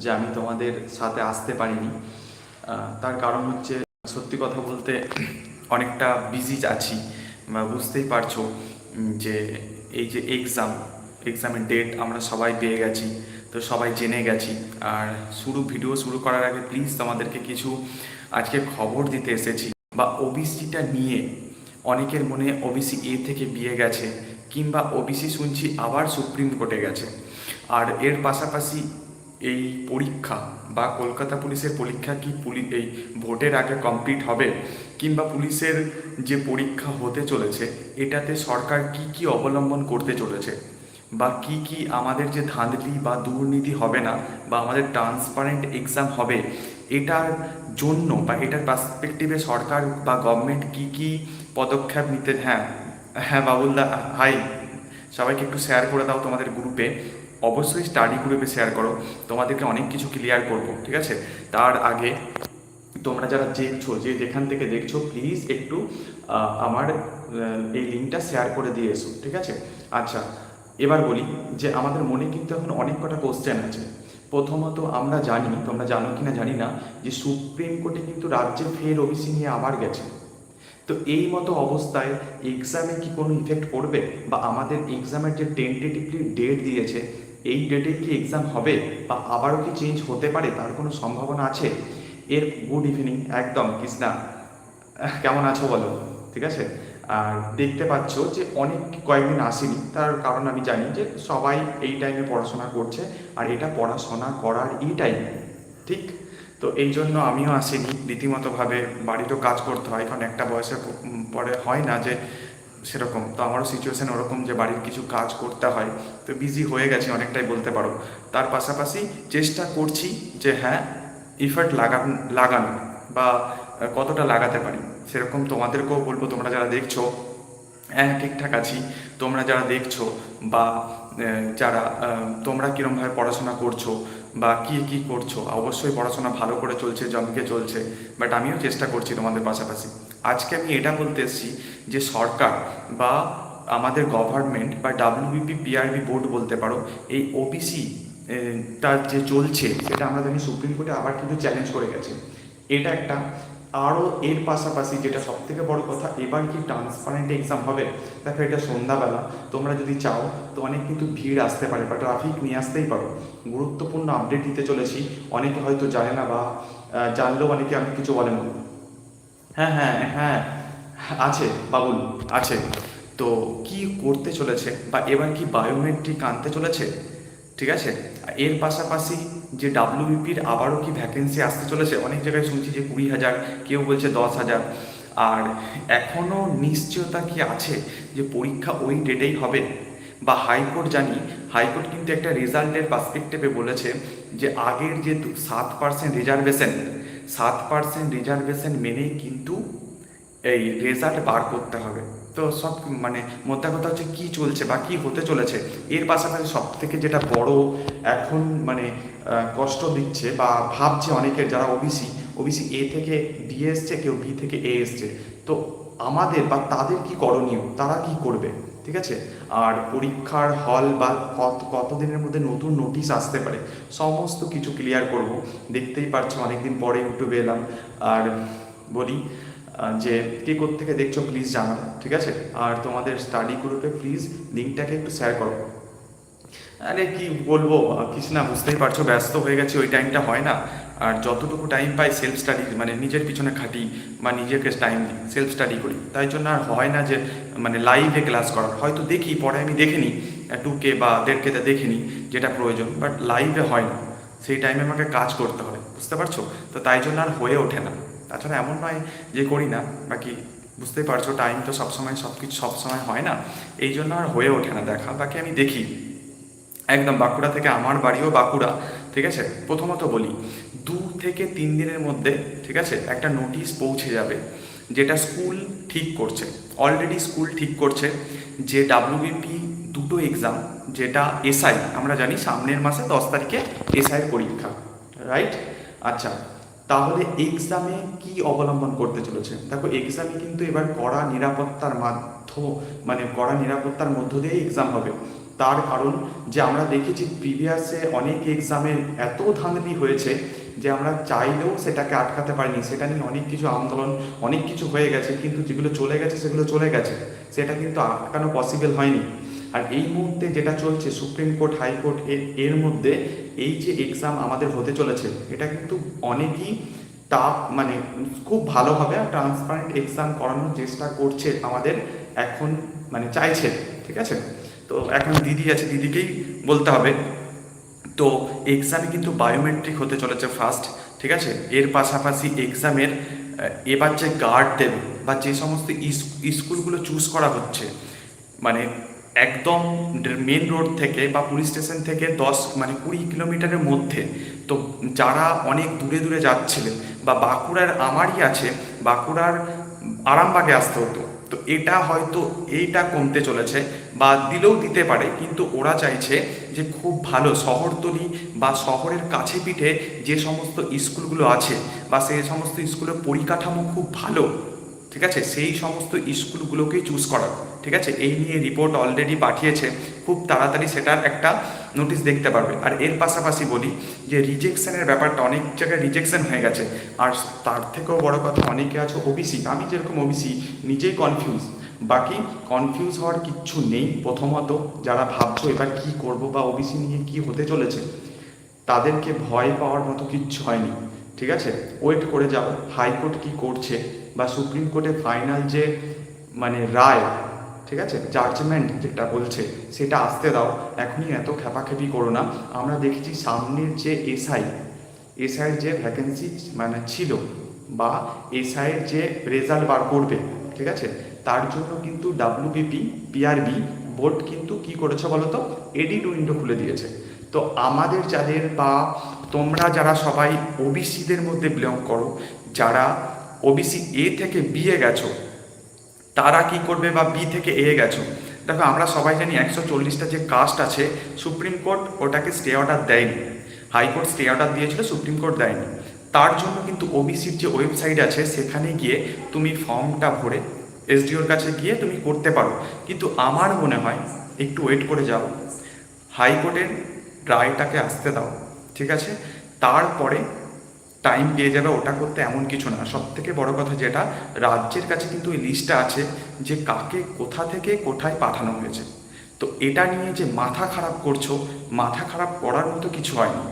যে আমি তোমাদের সাথে আসতে পারিনি। তার কারণ হচ্ছে সত্যি কথা বলতে অনেকটা বিজি আছি। বা বুঝতেই পারছ যে এই যে এক্সাম এক্সামের ডেট আমরা সবাই পেয়ে গেছি, তো সবাই জেনে গেছি। আর শুরু ভিডিও শুরু করার আগে প্লিজ তোমাদেরকে কিছু আজকে খবর দিতে এসেছি। বা ওবিসিটা নিয়ে অনেকের মনে ওবিসি এ থেকে বিয়ে গেছে, কিংবা ওবিসি শুনছি আবার সুপ্রিম কোর্টে গেছে। আর এর পাশাপাশি এই পরীক্ষা বা কলকাতা পুলিশের পরীক্ষা কি পুলি, এই ভোটের আগে কমপ্লিট হবে? কিংবা পুলিশের যে পরীক্ষা হতে চলেছে, এটাতে সরকার কি কি অবলম্বন করতে চলেছে? বা কি কি আমাদের যে ধাঁধলি বা দুর্নীতি হবে না, বা আমাদের ট্রান্সপারেন্ট এক্সাম হবে, এটার জন্য বা এটার পার্সপেক্টিভে সরকার বা গভর্নমেন্ট কি কি পদক্ষেপ নিতে হ্যাঁ হ্যাঁ বাবুলদা হাই সবাইকে একটু শেয়ার করে দাও তোমাদের গ্রুপে অবশ্যই স্টাডি গ্রুপে শেয়ার করো। তোমাদেরকে অনেক কিছু ক্লিয়ার করব, ঠিক আছে? তার আগে তোমরা যারা দেখছ, যে যেখান থেকে দেখছ প্লিজ একটু আমার এই লিঙ্কটা শেয়ার করে দিয়ে এসো, ঠিক আছে? আচ্ছা এবার বলি যে আমাদের মনে কিন্তু এখন অনেক কটা কোশ্চেন আছে। প্রথমত আমরা জানি, তোমরা জানো কিনা জানি না, যে সুপ্রিম কোর্টে কিন্তু রাজ্যে ফের ওবিসি নিয়ে আবার গেছে। তো এই মতো অবস্থায় এক্সামে কি কোনো ইফেক্ট পড়বে? বা আমাদের এক্সামের যে টেন্টেটিভলি ডেট দিয়েছে এই ডেটে কি এক্সাম হবে বা আবারও কি চেঞ্জ হতে পারে তার কোনো সম্ভাবনা আছে? এর গুড ইভিনিং একদম কৃষ্ণা। কেমন আছো বলো? ঠিক আছে? আর দেখতে পাচ্ছ যে অনেক কয়েকদিন আসেনি, তার কারণ আমি জানি যে সবাই এই টাইমে পড়াশোনা করছে আর এটা পড়াশোনা করার এই টাইম ঠিক? তো এই জন্য আমিও আসিনি। রীতিমতোভাবে বাড়িতেও কাজ করতে হয়, কারণ একটা বয়সের পরে হয় না যে সেরকম। তো আমারও সিচুয়েশন ওরকম যে বাড়ির কিছু কাজ করতে হয়, তো বিজি হয়ে গেছি অনেকটাই বলতে পারো। তার পাশাপাশি চেষ্টা করছি যে হ্যাঁ ইফার্ট লাগান, লাগানো বা কতটা লাগাতে পারি। সেরকম তোমাদেরকেও বলব, তোমরা যারা দেখছ হ্যাঁ ঠিকঠাক আছি। তোমরা যারা দেখছ বা যারা তোমরা কীরমভাবে পড়াশোনা করছ বা কি কি করছ, অবশ্যই পড়াশোনা ভালো করে চলছে, জমকে চলছে। বাট আমিও চেষ্টা করছি তোমাদের পাশাপাশি। আজকে আমি এটা বলতে এসেছি যে সরকার বা আমাদের গভর্নমেন্ট বা ডাব্লিউবিপি পিআরবি বোর্ড বলতে পারো, এই ওবিসি তার যে চলছে, সেটা আমরা জানি সুপ্রিম কোর্টে আবার কিন্তু চ্যালেঞ্জ করে গেছে। এটা একটা আরও এর পাশাপাশি যেটা সব থেকে বড় কথা, এবার কি ট্রান্সপারেন্ট এক্সাম হবে? দেখো এটা সন্ধ্যাবেলা, তোমরা যদি চাও তো অনেক কিন্তু ভিড় আসতে পারে বা ট্রাফিক নিয়ে আসতেই পারো। গুরুত্বপূর্ণ আপডেট দিতে চলেছি, অনেকে হয়তো জানে না বা জানলেও অনেকে অনেক কিছু বলেন হ্যাঁ হ্যাঁ হ্যাঁ আছে, বাবুল, আছে। তো কি করতে চলেছে বা এবার কি বায়োমেট্রিক আনতে চলেছে? ঠিক আছে? এর পাশাপাশি যে ডাব্লিউবিপির আবারও কি ভ্যাকেন্সি আসতে চলেছে? অনেক জায়গায় শুনছি যে কুড়ি হাজার, কেউ বলছে দশ হাজার। আর এখনও নিশ্চয়তা কি আছে যে পরীক্ষা ওই ডেটেই হবে? বা হাইকোর্ট জানি, হাইকোর্ট কিন্তু একটা রেজাল্টের পার্সপেক্টিভে বলেছে যে আগের যে সাত পার্সেন্ট রিজার্ভেশন সাত পার্সেন্ট রিজার্ভেশন মেনেই কিন্তু এই রেজাল্ট বার করতে হবে। তো সব মানে মোদ্দা কথা হচ্ছে কী চলছে বা কী হতে চলেছে, এর পাশাপাশি সব থেকে যেটা বড় এখন মানে কষ্ট দিচ্ছে বা ভাবছে অনেকের যারা ওবিসি ওবিসি এ থেকে বি এসছে, কেউ বি থেকে এ এসছে, তো আমাদের বা তাদের কি করণীয়? তারা কি করবে? ঠিক আছে? আর পরীক্ষার হল বা কত কতদিনের মধ্যে নতুন নোটিশ আসতে পারে, সমস্ত কিছু ক্লিয়ার করব। দেখতেই পারছ, অনেকদিন পরে ইউটিউবে এলাম। আর বলি যে কে থেকে দেখছ প্লিজ জানাও, ঠিক আছে? আর তোমাদের স্টাডি গ্রুপে প্লিজ লিঙ্কটাকে একটু শেয়ার করো। আরে কি বলব কিছু না, বুঝতেই পারছ, ব্যস্ত হয়ে গেছে, ওই টাইমটা হয় না। আর যতটুকু টাইম পাই সেলফ স্টাডি মানে নিজের পিছনে খাটি বা নিজেকে টাইম দিই সেলফ স্টাডি করি। তাই জন্য আর হয় না যে মানে লাইভে ক্লাস করার। হয়তো দেখি, পরে আমি দেখে নিই টু কে বা দেড় কেতে নিই যেটা প্রয়োজন বাট লাইভে হয় না। সেই টাইমে আমাকে কাজ করতে হবে বুঝতে পারছ? তো তাই জন্য আর হয়ে ওঠে না। তাছাড়া এমন নয় যে করি না, বাকি বুঝতেই পারছ টাইম তো সবসময় সব কিছু সবসময় হয় না। এই জন্য আর হয়ে ওঠে না দেখা। বাকি আমি দেখি। একদম বাঁকুড়া থেকে আমার বাড়িও বাঁকুড়া। ঠিক আছে? প্রথমত বলি, দু থেকে তিন দিনের মধ্যে, ঠিক আছে, একটা নোটিশ পৌঁছে যাবে যেটা স্কুল ঠিক করছে। অলরেডি স্কুল ঠিক করছে যে ডাব্লিউবিপি দুটো এক্সাম যেটা এসআই আমরা জানি সামনের মাসে দশ তারিখে এসআইয়ের পরীক্ষা রাইট আচ্ছা তাহলে এক্সামে কি অবলম্বন করতে চলেছে? দেখো এক্সামে কিন্তু এবার কড়া নিরাপত্তার মাধ্য মানে কড়া নিরাপত্তার মধ্য দিয়ে এক্সাম হবে। তার কারণ যে আমরা দেখেছি প্রিভিয়াসে অনেক এক্সামে এত ধাঁধলি হয়েছে যে আমরা চাইলেও সেটাকে আটকাতে পারিনি। সেটা নিয়ে অনেক কিছু আন্দোলন, অনেক কিছু হয়ে গেছে, কিন্তু যেগুলো চলে গেছে, সেগুলো চলে গেছে। সেটা কিন্তু আটকানো পসিবল হয়নি। আর এই মুহূর্তে যেটা চলছে, সুপ্রিম কোর্ট হাইকোর্ট এর এর মধ্যে এই যে এক্সাম আমাদের হতে চলেছে, এটা কিন্তু অনেকই টাফ মানে খুব ভালোভাবে ট্রান্সপারেন্ট এক্সাম করানোর চেষ্টা করছে আমাদের এখন মানে চাইছে, ঠিক আছে? তো এখন দিদি আছে, দিদিকেই বলতে হবে। তো এক্সামে কিন্তু বায়োমেট্রিক হতে চলেছে ফার্স্ট ঠিক আছে? এর পাশাপাশি এক্সামের এবার যে গার্ড দেবে বা যে সমস্ত স্কুলগুলো চুজ করা হচ্ছে মানে একদম মেন রোড থেকে বা পুলিশ স্টেশন থেকে দশ মানে কুড়ি কিলোমিটারের মধ্যে, তো যারা অনেক দূরে দূরে যাচ্ছিলেন বা বাঁকুড়ার আমারই আছে, বাঁকুড়ার আরামবাগে আসতে হতো, তো এটা হয়তো এইটা কমতে চলেছে। বা দিলেও দিতে পারে, কিন্তু ওরা চাইছে যে খুব ভালো শহরতলি বা শহরের কাছে পিঠে যে সমস্ত স্কুলগুলো আছে বা সেই সমস্ত স্কুলের পরিকাঠামো খুব ভালো, ঠিক আছে? সেই সমস্ত স্কুলগুলোকেই চুজ করা ঠিক আছে? এই নিয়ে রিপোর্ট অলরেডি পাঠিয়েছে, খুব তাড়াতাড়ি সেটার একটা নোটিশ দেখতে পারবে। আর এর পাশাপাশি বলি যে রিজেকশনের ব্যাপারটা অনেক জায়গায় রিজেকশন হয়ে গেছে। আর তার থেকেও বড় কথা, অনেকে আছে ওবিসি আমি যেরকম ওবিসি নিজেই কনফিউজ বাকি কনফিউজ হওয়ার কিচ্ছু নেই। প্রথমত যারা ভাবছ এবার কি করব বা ওবিসি নিয়ে কি হতে চলেছে, তাদেরকে ভয় পাওয়ার মতো কিচ্ছু হয়নি, ঠিক আছে? ওয়েট করে যাও হাইকোর্ট কি করছে বা সুপ্রিম কোর্টে ফাইনাল যে মানে রায়, ঠিক আছে? জাজমেন্ট যেটা বলছে, সেটা আসতে দাও। এখনই এত খেপাখেপি করো না। আমরা দেখেছি সামনের যে এসআই এসআইয়ের যে ভ্যাকেন্সি মানে ছিল বা এসআইয়ের যে রেজাল্ট বার করবে, ঠিক আছে? তার জন্য কিন্তু ডাব্লিউবিপি পিআরবি বোর্ড কিন্তু কি করেছে বলো তো এডিট উইন্ডো খুলে দিয়েছে। তো আমাদের যাদের বা তোমরা যারা সবাই ওবিসিদের মধ্যে বিলং করো, যারা ওবিসি এ থেকে বি এ গেছো, তারা কি করবে বা বি থেকে এ গেছো? দেখো, আমরা সবাই জানি একশো চল্লিশটা যে কাস্ট আছে সুপ্রিম কোর্ট ওটাকে স্টে অর্ডার দেয়নি। হাইকোর্ট স্টে অর্ডার দিয়েছিল সুপ্রিম কোর্ট দেয়নি। তার জন্য কিন্তু ওবিসির যে ওয়েবসাইট আছে, সেখানে গিয়ে তুমি ফর্মটা ভরে এসডিওর কাছে গিয়ে তুমি করতে পারো। কিন্তু আমার মনে হয় একটু ওয়েট করে যাও। হাইকোর্টের রায়টাকে আসতে দাও, ঠিক আছে? তারপরে টাইম পেয়ে যাবে ওটা করতে এমন কিছু না। সব থেকে বড় কথা যেটা, রাজ্যের কাছে কিন্তু ওই লিস্টটা আছে যে কাকে কোথা থেকে কোথায় পাঠানো হয়েছে। তো এটা নিয়ে যে মাথা খারাপ করছ, মাথা খারাপ করার মতো কিছু হয়নি।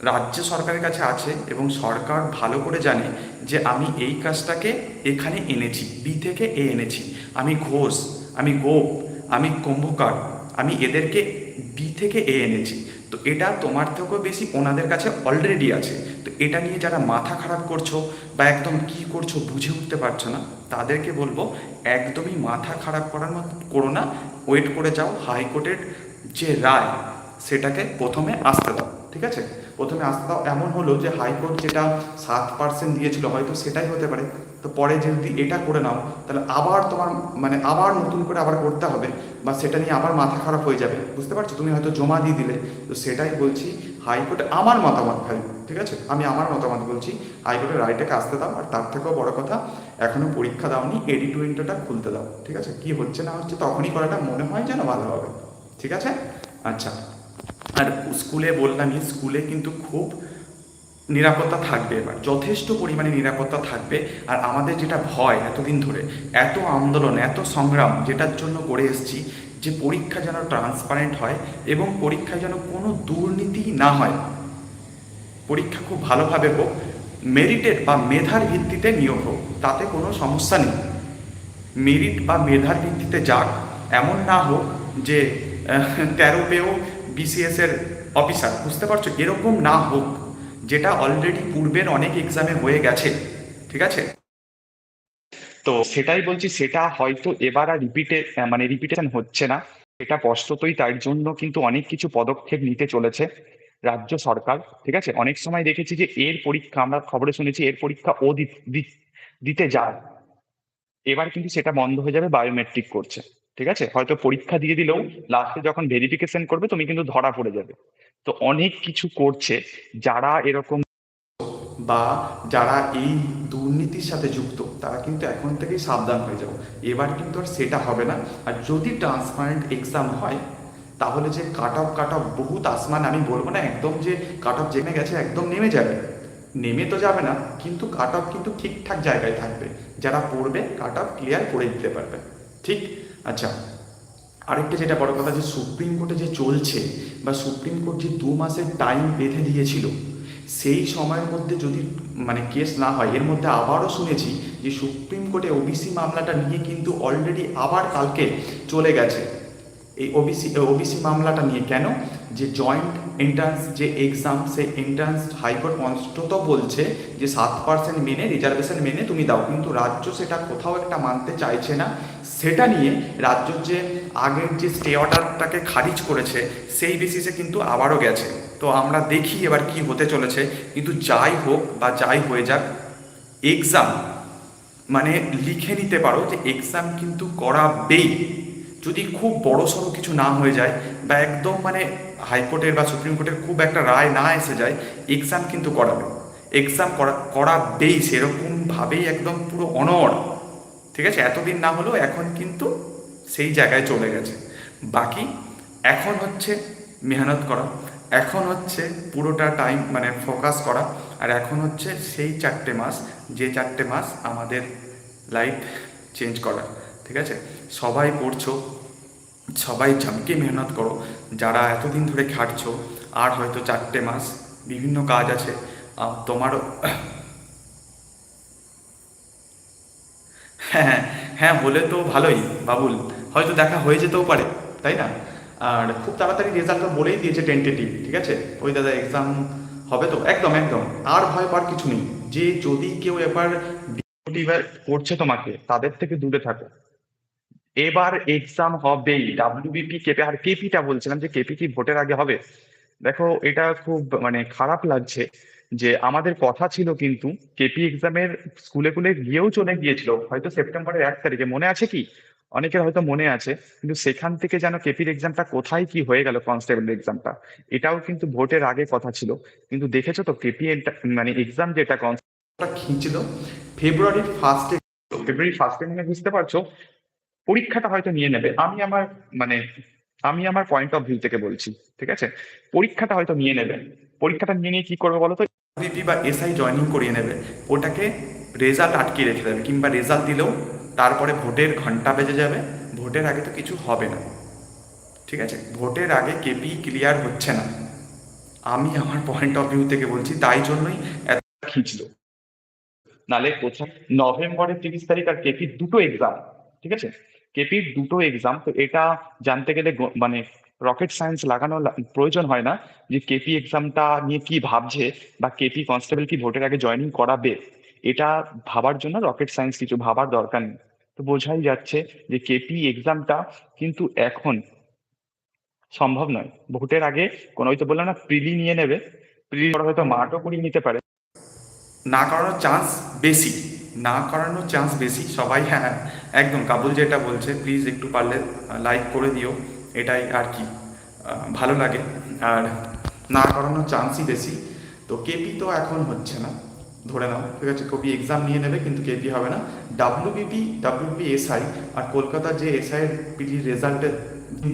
রাজ্য সরকারের কাছে আছে এবং সরকার ভালো করে জানে যে আমি এই কাজটাকে এখানে এনেছি বি থেকে এ এনেছি। আমি ঘোষ, আমি গোপ, আমি কুম্ভকার, আমি এদেরকে বি থেকে এ এনেছি। তো এটা তোমার থেকেও বেশি ওনাদের কাছে অলরেডি আছে। তো এটা নিয়ে যারা মাথা খারাপ করছ বা একদম কি করছ বুঝে উঠতে পারছ না, তাদেরকে বলব একদমই মাথা খারাপ করার মতো করো না। ওয়েট করে যাও, হাইকোর্টের যে রায় সেটাকে প্রথমে আসতে দাও, ঠিক আছে? প্রথমে আসতে দাও, এমন হলো যে হাইকোর্ট যেটা সাত পার্সেন্ট দিয়েছিল, হয়তো সেটাই হতে পারে। তো পরে যদি এটা করে নাও, তাহলে আবার তোমার মানে আবার নতুন করে আবার করতে হবে, বা সেটা নিয়ে আবার মাথা খারাপ হয়ে যাবে। বুঝতে পারছ? তুমি হয়তো জমা দিয়ে দিলে। তো সেটাই বলছি, হাইকোর্টে আমার মতামত ভাই, ঠিক আছে? আমি আমার মতামত বলছি, হাইকোর্টের রায়টাকে আসতে দাও, আর তার থেকেও বড় কথা, এখনও পরীক্ষা দাওনি এডি টুইন্টোটা খুলতে দাও, ঠিক আছে? কি হচ্ছে না হচ্ছে তখনই করাটা মনে হয় যেন ভালো হবে, ঠিক আছে? আচ্ছা। আর স্কুলে বললামই স্কুলে কিন্তু খুব নিরাপত্তা থাকবে এবার, যথেষ্ট পরিমাণে নিরাপত্তা থাকবে। আর আমাদের যেটা ভয় এতদিন ধরে, এত আন্দোলন, এত সংগ্রাম যেটার জন্য করে এসেছি, যে পরীক্ষা যেন ট্রান্সপারেন্ট হয় এবং পরীক্ষায় যেন কোনো দুর্নীতি না হয়। পরীক্ষা খুব ভালোভাবে হোক মেরিটের বা মেধার ভিত্তিতে নিয়োগ হোক, তাতে কোনো সমস্যা নেই। মেরিট বা মেধার ভিত্তিতে যাক, এমন না হোক যে তেরো পেয়েও বিসিএস এর অফিসার বুঝতে পারছ? এরকম না হোক, যেটা অলরেডি পূর্বের অনেক এক্সামে হয়ে গেছে, ঠিক আছে? তো সেটাই বলছি, সেটা হয়তো এবার আর রিপিটে মানে রিপিটেশন হচ্ছে না। এটা স্পষ্টতই তার জন্য কিন্তু অনেক কিছু পদক্ষেপ নিতে চলেছে রাজ্য সরকার, ঠিক আছে? অনেক সময় দেখেছি যে এর পরীক্ষা, আমরা খবরে শুনেছি এর পরীক্ষা ও দিতে যায়। এবার কিন্তু সেটা বন্ধ হয়ে যাবে বায়োমেট্রিক করছে। ঠিক আছে? হয়তো পরীক্ষা দিয়ে দিলেও লাস্টে যখন ভেরিফিকেশন করবে, তুমি কিন্তু ধরা পড়ে যাবে। তো অনেক কিছু করছে যারা এরকম বা যারা এই দুর্নীতির সাথে যুক্ত, তারা কিন্তু এখন থেকেই সাবধান হয়ে যাও এবার কিন্তু আর সেটা হবে না। আর যদি ট্রান্সপারেন্ট এক্সাম হয়, তাহলে যে কাট অফ কাট অফ বহুত আসমান, আমি বলব না একদম যে কাট অফ যেখানে গেছে একদম নেমে যাবে। নেমে তো যাবে না, কিন্তু কাট অফ কিন্তু ঠিকঠাক জায়গায় থাকবে। যারা পড়বে কাট অফ ক্লিয়ার করে দিতে পারবে। ঠিক? আচ্ছা আরেকটা যেটা বড় কথা যে সুপ্রিম কোর্টে যে চলছে বা সুপ্রিম কোর্ট যে দু মাসের টাইম বেঁধে দিয়েছিল, সেই সময়ের মধ্যে যদি মানে কেস না হয়, এর মধ্যে আবারও শুনেছি যে সুপ্রিম কোর্টে ওবিসি মামলাটা নিয়ে কিন্তু অলরেডি আবার কালকে চলে গেছে। এই ওবিসি ওবিসি মামলাটা নিয়ে কেন? যে জয়েন্ট এন্ট্রান্স যে এক্সাম সে এন্ট্রান্স হাইকোর্ট অন্তত বলছে যে সাত পার্সেন্ট মেনে রিজার্ভেশন মেনে তুমি দাও। কিন্তু রাজ্য সেটা কোথাও একটা মানতে চাইছে না। সেটা নিয়ে রাজ্য যে আগের যে স্টে অর্ডারটাকে খারিজ করেছে, সেই বেসিসে কিন্তু আবারও গেছে। তো আমরা দেখি এবার কি হতে চলেছে। কিন্তু যাই হোক বা যাই হয়ে যাক এক্সাম মানে লিখে নিতে পারো যে এক্সাম কিন্তু করাবেই। যদি খুব বড় সড়ো কিছু না হয়ে যায় বা একদম মানে হাইকোর্টের বা সুপ্রিম কোর্টের খুব একটা রায় না এসে যায় এক্সাম কিন্তু করাবে। এক্সাম করা, করাবেই সেরকমভাবেই একদম পুরো অনড়। ঠিক আছে? এতদিন না হলেও এখন কিন্তু সেই জায়গায় চলে গেছে। বাকি, এখন হচ্ছে মেহনত করা, এখন হচ্ছে পুরোটা টাইম মানে ফোকাস করা, আর এখন হচ্ছে সেই চারটে মাস, যে চারটে মাস আমাদের লাইফ চেঞ্জ করা। ঠিক আছে? সবাই পড়ছো সবাই ঝামকে মেহনত করো। যারা এতদিন ধরে খাটছো আর হয়তো চারটে মাস বিভিন্ন কাজ আছে আহ, তোমারও হ্যাঁ হ্যাঁ বলে তো ভালোই বাবুল। হয়তো দেখা হয়ে যেতেও পারে তাই না? আর খুব তাড়াতাড়ি রেজাল্টটা বলেই দিয়েছে টেন্টেটিভ ঠিক আছে? ওই দাদা এক্সাম হবে তো? একদম একদম। আর ভয় পাওয়ার কিছু নেই। যে যদি কেউ এবার করছে তোমাকে তাদের থেকে দূরে থাকো। এবার এক্সাম হবেই। ডাব্লিউবিপি কেপি আর কেপিটা বলছিলাম যে কেপি কি ভোটের আগে হবে? দেখো এটা খুব মানে খারাপ লাগছে যে আমাদের কথা ছিল কিন্তু কেপি এক্সামের স্কুলে কুলে গিয়েও চলে গিয়েছিল। হয়তো সেপ্টেম্বরের এক তারিখে। মনে আছে কি? অনেকের হয়তো মনে আছে কিন্তু সেখান থেকে যেন কেপির এক্সামটা কোথায় কি হয়ে গেল কনস্টেবল এক্সামটা এটাও কিন্তু ভোটের আগে কথা ছিল। কিন্তু দেখেছ তো কেপি মানে এক্সাম যেটা কনস্টেবলটা খিঁচল। ফেব্রুয়ারির ফার্স্টে ফেব্রুয়ারি ফার্স্টে মানে বুঝতে পারছ? পরীক্ষাটা হয়তো নিয়ে নেবে। আমি আমার মানে আমি আমার পয়েন্ট অফ ভিউ থেকে বলছি ঠিক আছে? পরীক্ষাটা হয়তো নিয়ে নেবে। পরীক্ষাটা নিয়ে নিয়ে কি করবে বলো তো ভিপি বা এসআই জয়েনিং করিয়ে নেবে। ওটাকে রেজাল্ট আটকে রেখে দেবে কিংবা রেজাল্ট দিলেও তারপরে ভোটের ঘণ্টা বেজে যাবে। ভোটের আগে তো কিছু হবে না ঠিক আছে? ভোটের আগে কেপি ক্লিয়ার হচ্ছে না। আমি আমার পয়েন্ট অফ ভিউ থেকে বলছি তাই জন্যই এত খিঁচলো। নালে কোথায়? নভেম্বরের তিরিশ তারিখ আর কেপি দুটো এক্সাম ঠিক আছে? কেপির দুটো এক্সাম তো এটা জানতে গেলে মানে রকেট সায়েন্স লাগানো প্রয়োজন হয় না যে কেপি এক্সামটা নিয়ে কি ভাবছে বা কেপি কনস্টেবল কি ভোটের আগে জয়েনিং করাবে। এটা ভাবার জন্য রকেট সায়েন্স কিছু ভাবার দরকার নেই। তো বোঝাই যাচ্ছে যে কেপি এক্সামটা কিন্তু এখন সম্ভব নয়। ভোটের আগে কোনো হয়তো বললাম না প্রিলি নিয়ে নেবে। প্রিলি হয়তো মাঠও করিয়ে নিতে পারে। না করার চান্স বেশি। না করানোর চান্স বেশি। সবাই হ্যাঁ একদম কাবুল যেটা বলছে প্লিজ একটু পারলে লাইক করে দিও। এটাই আর কি ভালো লাগে। আর না করানোর চান্সই বেশি। তো কেপি তো এখন হচ্ছে না, ধরে নাও, ঠিক আছে? কপি এক্সাম নিয়ে নেবে, কিন্তু কেপি হবে না। ডাব্লিউবিপি ডাব্লিউবি এসআই আর কলকাতার যে এসআই এর পিলির রেজাল্টে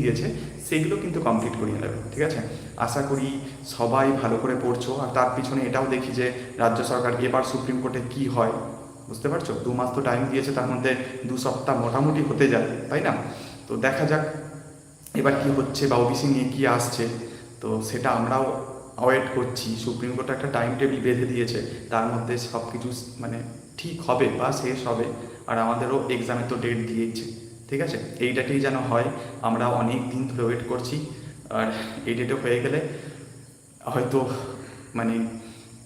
দিয়েছে, সেগুলো কিন্তু কমপ্লিট করিয়ে নেবে, ঠিক আছে? আশা করি সবাই ভালো করে পড়ছো। আর তার পিছনে এটাও দেখি যে, রাজ্য সরকার এবার সুপ্রিম কোর্টে কি হয় বুঝতে পারছ? দু মাস তো টাইম দিয়েছে, তার মধ্যে দু সপ্তাহ মোটামুটি হতে যায় তাই না? তো দেখা যাক এবার কি হচ্ছে বা ওবিসি নিয়ে কি আসছে। তো সেটা আমরাও ওয়েট করছি। সুপ্রিম কোর্ট একটা টাইম টেবিল বেঁধে দিয়েছে, তার মধ্যে সব কিছু মানে ঠিক হবে বা শেষ হবে, আর আমাদেরও এক্সামের তো ডেট দিয়েছে, ঠিক আছে? এই ডেটেই যেন হয়, আমরা অনেক দিন ধরে ওয়েট করছি, আর এই ডেটে হয়ে গেলে হয়তো মানে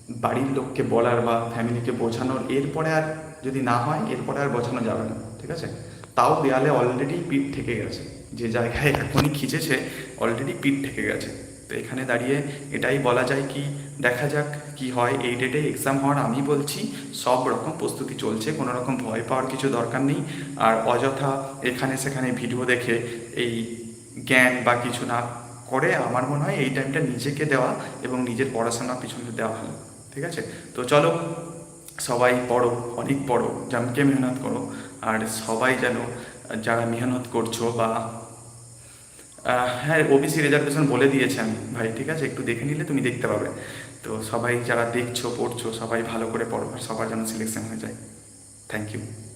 বাড়ির লোককে বলার বা ফ্যামিলিকে বোঝানোর, এরপরে আর যদি না হয়, এরপরে আর বোঝানো যাবে না, ঠিক আছে? তাও দেয়ালে অলরেডি পিঠ থেকে গেছে। যে জায়গায় এখনই খিচেছে অলরেডি পিঠ থেকে গেছে। তো এখানে দাঁড়িয়ে এটাই বলা যায় কি, দেখা যাক কি হয়। এই ডেটে এক্সাম হওয়ার আমি বলছি, সব রকম প্রস্তুতি চলছে, কোনো রকম ভয় পাওয়ার কিছু দরকার নেই। আর অযথা এখানে সেখানে ভিডিও দেখে এই জ্ঞান বা কিছু না করে, আমার মনে হয় এই টাইমটা নিজেকে দেওয়া এবং নিজের পড়াশোনার পিছনে দেওয়া ভালো। ঠিক আছে? তো চলো, সবাই পড়ো, অনেক পড়ো, জামকে মেহনত করো, আর সবাই যেন, যারা মেহনত করছ বা হ্যাঁ ওবিসি রিজার্ভেশন বলে দিয়েছে আমি, ভাই, ঠিক আছে? একটু দেখে নিলে তুমি দেখতে পাবে। তো সবাই যারা দেখছ, পড়ছো, সবাই ভালো করে পড়ো, আর সবার যেন সিলেকশন হয়ে যায়। Thank you